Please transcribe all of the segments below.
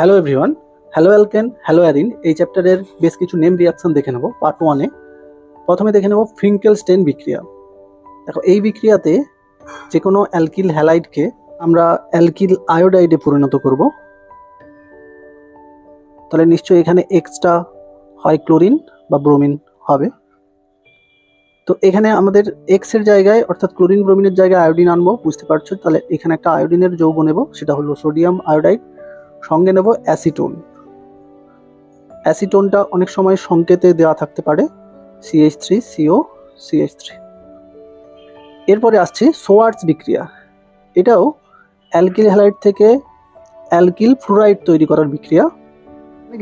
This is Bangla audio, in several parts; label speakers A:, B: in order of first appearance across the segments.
A: Hello everyone hello alkane hello arene এই চ্যাপ্টারের বেশ কিছু নেম রিয়াকশন দেখে নেব পার্ট ওয়ানে প্রথমে দেখে নেব ফিঙ্কেল স্টেন বিক্রিয়া। দেখো, এই বিক্রিয়াতে যে কোনো অ্যালকিল হ্যালাইডকে আমরা অ্যালকিল আয়োডাইডে পরিণত করব। তাহলে নিশ্চয়ই এখানে এক্সট্রা হয় ক্লোরিন বা ব্রোমিন হবে। তো এখানে আমাদের এক্সের জায়গায়, অর্থাৎ ক্লোরিন ব্রোমিনের জায়গায় আয়োডিন আনব, বুঝতে পারছ? তাহলে এখানে একটা আয়োডিনের যৌগ নেব, সেটা হলো সোডিয়াম আয়োডাইড সঙ্গে নেব অ্যাসিটোন। অ্যাসিটোনটা অনেক সময় সংকেতে দেওয়া থাকতে পারে CH three CO CH three এরপরে আসছে সোয়ার্টস বিক্রিয়া। এটাও অ্যালকিল হ্যালাইড থেকে অ্যালকিল ফ্লুরাইড তৈরি করার বিক্রিয়া।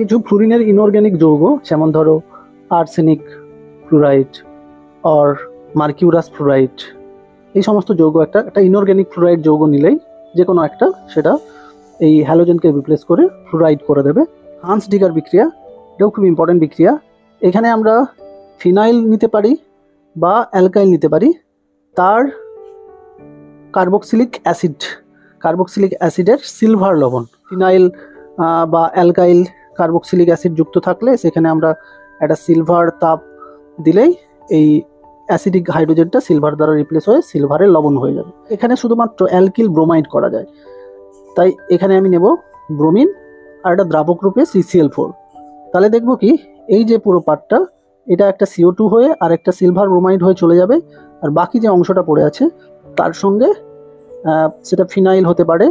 A: কিছু ফ্লুরিনের ইনঅর্গ্যানিক যৌগ, যেমন ধরো arsenic fluoride or mercurous fluoride. এই সমস্ত যৌগ একটা একটা ইনঅর্গ্যানিক ফ্লুরাইড যৌগ নিলেই যে কোনো একটা সেটা এই হ্যালোজেনকে রিপ্লেস করে ফ্লুরাইড করে দেবে। হান্স ডিগার বিক্রিয়া, এটাও খুব ইম্পর্টেন্ট বিক্রিয়া। এখানে আমরা ফিনাইল নিতে পারি বা অ্যালকাইল নিতে পারি। তার কার্বক্সিলিক অ্যাসিড কার্বক্সিলিক অ্যাসিডের সিলভার লবণ। ফিনাইল বা অ্যালকাইল কার্বক্সিলিক অ্যাসিড যুক্ত থাকলে সেখানে আমরা একটা সিলভার তাপ দিলেই এই অ্যাসিডিক হাইড্রোজেনটা সিলভার দ্বারা রিপ্লেস হয়ে সিলভারের লবণ হয়ে যাবে। এখানে শুধুমাত্র অ্যালকিল ব্রোমাইড করা যায়। তাই এখানে আমি নেব ব্রোমিন আর একটা দ্রাবক রূপে সিসিএল ফোর তাহলে দেখব কি, এই যে পুরো পার্টটা এটা একটা সিও টু হয়ে আর একটা সিলভার ব্রোমাইড হয়ে চলে যাবে, আর বাকি যে অংশটা পড়ে আছে, তার সঙ্গে সেটা ফিনাইল হতে পারে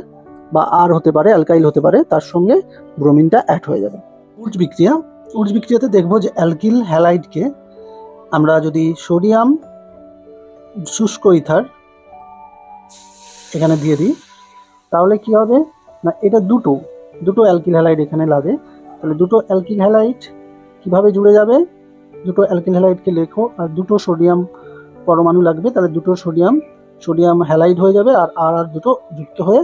A: বা আর হতে পারে অ্যালকাইল হতে পারে, তার সঙ্গে ব্রোমিনটা অ্যাড হয়ে যাবে। উর্জ বিক্রিয়া, উর্জ বিক্রিয়াতে দেখব যে অ্যালকিল হ্যালাইডকে আমরা যদি সোডিয়াম শুষ্ক ইথার এখানে দিয়ে দিই তাহলে কি হবে? না, এটা দুটো দুটো অ্যালকিল হ্যালাইড এখানে লাগে। তাহলে দুটো অ্যালকিল হ্যালাইড কীভাবে জুড়ে যাবে? দুটো অ্যালকিল হ্যালাইডকে লেখো, আর দুটো সোডিয়াম পরমাণু লাগবে, তাহলে দুটো সোডিয়াম সোডিয়াম হ্যালাইড হয়ে যাবে, আর আর আর দুটো যুক্ত হয়ে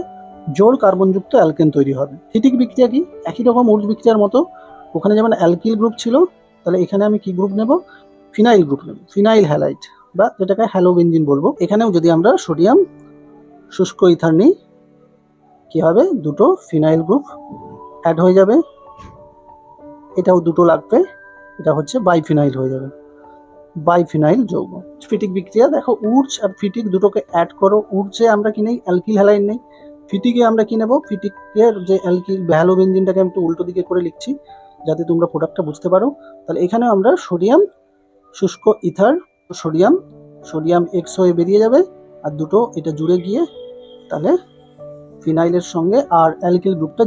A: জোর কার্বনযুক্ত অ্যালকেন তৈরি হবে। ফিটিক বিক্রিয়া কি? একই রকম উর্জ বিক্রিয়ার মতো। ওখানে যেমন অ্যালকিল গ্রুপ ছিল, তাহলে এখানে আমি কি গ্রুপ নেব? ফিনাইল গ্রুপ নেব। ফিনাইল হ্যালাইড বা যেটাকে হ্যালোবেনজিন বলব। এখানেও যদি আমরা সোডিয়াম শুষ্ক ইথার নিই কি হবে? দুটো ফিনাইল গ্রুপ অ্যাড হয়ে যাবে। এটাও দুটো লাগবে। এটা হচ্ছে বাইফিনাইল হয়ে যাবে। বাইফিনাইল যৌগ। ফিটিক বিক্রিয়া, দেখো, উর্জ আর ফিটিক দুটোকে অ্যাড করো। উর্জে আমরা কি নেই? অ্যালকিল হ্যালাইন নেই। ফিটিকে আমরা কি নেব? ফিটিকের যে অ্যালকিল ভ্যালোবেনজিনটাকে আমি একটু উল্টো দিকে করে লিখছি, যাতে তোমরা প্রোডাক্টটা বুঝতে পারো। তাহলে এখানেও আমরা সোডিয়াম শুষ্ক ইথার সোডিয়াম সোডিয়াম এক্স হয়ে বেরিয়ে যাবে। আর দুটো এটা জুড়ে গিয়ে তাহলে ফিনাইলের সঙ্গে আর অ্যালকিল গ্রুপটা